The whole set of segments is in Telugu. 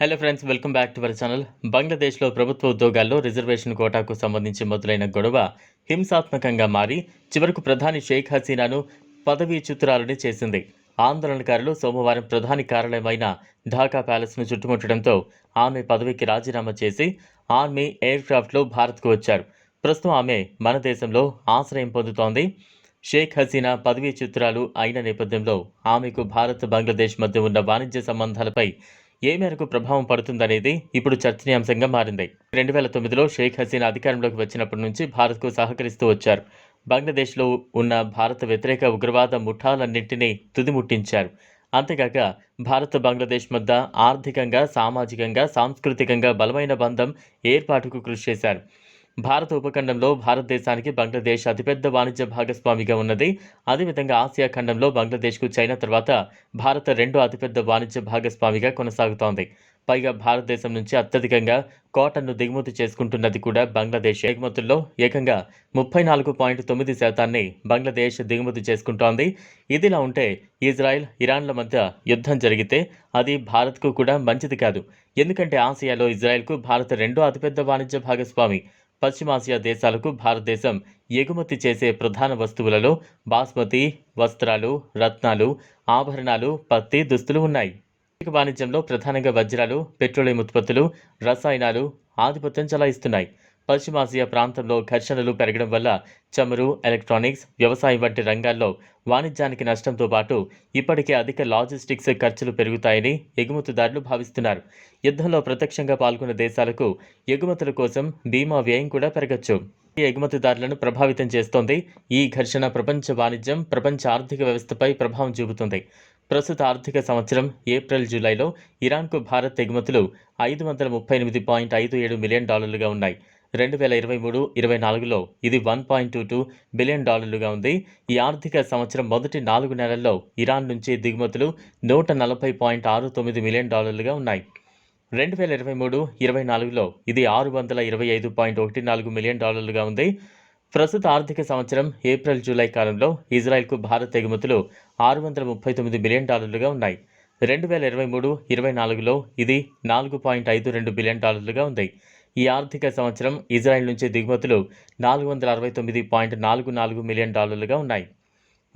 Hello friends welcome back to our channel బంగ్లాదేశ్లో ప్రభుత్వ ఉద్యోగాల్లో రిజర్వేషన్ కోటాకు సంబంధించి మొదలైన గొడవ హింసాత్మకంగా మారి చివరకు ప్రధాని షేక్ హసీనాను పదవీచ్యుతురాలని చేసింది ఆందోళనకారులు సోమవారం ప్రధాని కార్యాలయమైన ఢాకా ప్యాలెస్ను చుట్టుముట్టడంతో ఆమె పదవికి రాజీనామా చేసి ఆర్మీ ఎయిర్క్రాఫ్ట్లో భారత్కు వచ్చారు ప్రస్తుతం ఆమె మన దేశంలో ఆశ్రయం పొందుతోంది షేక్ హసీనా పదవీ చిత్రాలు అయిన నేపథ్యంలో ఆమెకు భారత్ బంగ్లాదేశ్ మధ్య ఉన్న వాణిజ్య సంబంధాలపై ఏ మేరకు ప్రభావం పడుతుందనేది ఇప్పుడు చర్చనీయాంశంగా మారింది. రెండు వేల తొమ్మిదిలో షేక్ హసీనా అధికారంలోకి వచ్చినప్పటి నుంచి భారత్కు సహకరిస్తూ వచ్చారు. బంగ్లాదేశ్లో ఉన్న భారత వ్యతిరేక ఉగ్రవాద ముఠాలన్నింటినీ తుదిముట్టించారు. అంతేకాక భారత్ బంగ్లాదేశ్ మధ్య ఆర్థికంగా సామాజికంగా సాంస్కృతికంగా బలమైన బంధం ఏర్పాటుకు కృషి చేశారు. భారత ఉపఖండంలో భారతదేశానికి బంగ్లాదేశ్ అతిపెద్ద వాణిజ్య భాగస్వామిగా ఉన్నది. అదేవిధంగా ఆసియా ఖండంలో బంగ్లాదేశ్కు చైనా తర్వాత భారత రెండో అతిపెద్ద వాణిజ్య భాగస్వామిగా కొనసాగుతోంది. పైగా భారతదేశం నుంచి అత్యధికంగా కాటన్ను దిగుమతి చేసుకుంటున్నది కూడా బంగ్లాదేశ్. ఎగుమతుల్లో ఏకంగా ముప్పై నాలుగు పాయింట్ తొమ్మిది శాతాన్ని బంగ్లాదేశ్ దిగుమతి చేసుకుంటోంది. ఇదిలా ఉంటే ఇజ్రాయెల్ ఇరాన్ల మధ్య యుద్ధం జరిగితే అది భారత్కు కూడా మంచిది కాదు. ఎందుకంటే ఆసియాలో ఇజ్రాయెల్కు భారత రెండో అతిపెద్ద వాణిజ్య భాగస్వామి పశ్చిమాసియా దేశాలకు భారతదేశం ఎగుమతి చేసే ప్రధాన వస్తువులలో బాస్మతి వస్త్రాలు రత్నాలు ఆభరణాలు పత్తి దుస్తులు ఉన్నాయి. ఆర్థిక వాణిజ్యంలో ప్రధానంగా వజ్రాలు పెట్రోలియం ఉత్పత్తులు రసాయనాలు ఆధిపత్యం చెలాయిస్తున్నాయి. పశ్చిమాసియా ప్రాంతంలో ఘర్షణలు పెరగడం వల్ల చమురు ఎలక్ట్రానిక్స్ వ్యవసాయం వంటి రంగాల్లో వాణిజ్యానికి నష్టంతో పాటు ఇప్పటికే అధిక లాజిస్టిక్స్ ఖర్చులు పెరుగుతాయని ఎగుమతిదారులు భావిస్తున్నారు. యుద్ధంలో ప్రత్యక్షంగా పాల్గొన్న దేశాలకు ఎగుమతుల కోసం బీమా వ్యయం కూడా పెరగచ్చు. ఈ ఎగుమతిదారులను ప్రభావితం చేస్తోంది ఈ ఘర్షణ ప్రపంచ వాణిజ్యం ప్రపంచ ఆర్థిక వ్యవస్థపై ప్రభావం చూపుతుంది. ప్రస్తుత ఆర్థిక సంవత్సరం ఏప్రిల్ జూలైలో ఇరాన్కు భారత్ ఎగుమతులు ఐదు వందల ముప్పై ఎనిమిది పాయింట్ ఐదు ఏడు మిలియన్ డాలర్లుగా ఉన్నాయి. రెండు వేల ఇరవై మూడు ఇరవై నాలుగులో ఇది one point two two billion డాలర్లుగా ఉంది. ఈ ఆర్థిక సంవత్సరం మొదటి నాలుగు నెలల్లో ఇరాన్ నుంచి దిగుమతులు నూట నలభై పాయింట్ ఆరు తొమ్మిది మిలియన్ డాలర్లుగా ఉన్నాయి. రెండు వేల ఇరవై మూడు ఇరవై నాలుగులో ఇది ఆరు వందల ఇరవై ఐదు పాయింట్ ఒకటి నాలుగు మిలియన్ డాలర్లుగా ఉంది. ప్రస్తుత ఆర్థిక సంవత్సరం ఏప్రిల్ జూలై కాలంలో ఇజ్రాయెల్కు భారత్ ఎగుమతులు ఆరు వందల ముప్పై తొమ్మిది బిలియన్ డాలర్లుగా ఉన్నాయి. రెండు వేల ఇరవై మూడు ఇరవై నాలుగులో ఇది నాలుగు పాయింట్ ఐదు రెండు బిలియన్ డాలర్లుగా ఉంది. ఈ ఆర్థిక సంవత్సరం ఇజ్రాయెల్ నుంచి దిగుమతులు నాలుగు వందల అరవై తొమ్మిది పాయింట్ నాలుగు నాలుగు మిలియన్ డాలర్లుగా ఉన్నాయి.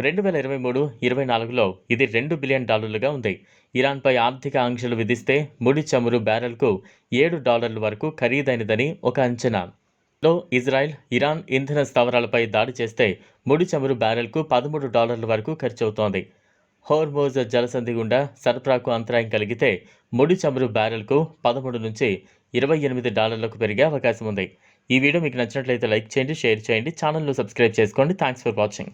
రెండు వేల ఇరవై మూడు ఇరవై నాలుగులో ఇది రెండు బిలియన్ డాలర్లుగా ఉంది. ఇరాన్పై ఆర్థిక ఆంక్షలు విధిస్తే ముడి చమురు బ్యారెల్కు ఏడు డాలర్ల వరకు ఖరీదైనదని ఒక అంచనా. లో ఇజ్రాయెల్ ఇరాన్ ఇంధన స్థావరాలపై దాడి చేస్తే ముడి చమురు బ్యారెల్కు పదమూడు డాలర్ల వరకు ఖర్చవుతోంది. హోర్మోజ్ జలసంధి గుండా సరఫరాకు అంతరాయం కలిగితే ముడి చమురు బ్యారెల్కు పదమూడు నుంచి ఇరవై ఎనిమిది డాలర్లకు పెరిగే అవకాశం ఉంది. ఈ వీడియో మీకు నచ్చినట్లయితే లైక్ చేయండి షేర్ చేయండి ఛానల్ను సబ్స్క్రైబ్ చేసుకోండి. Thanks for watching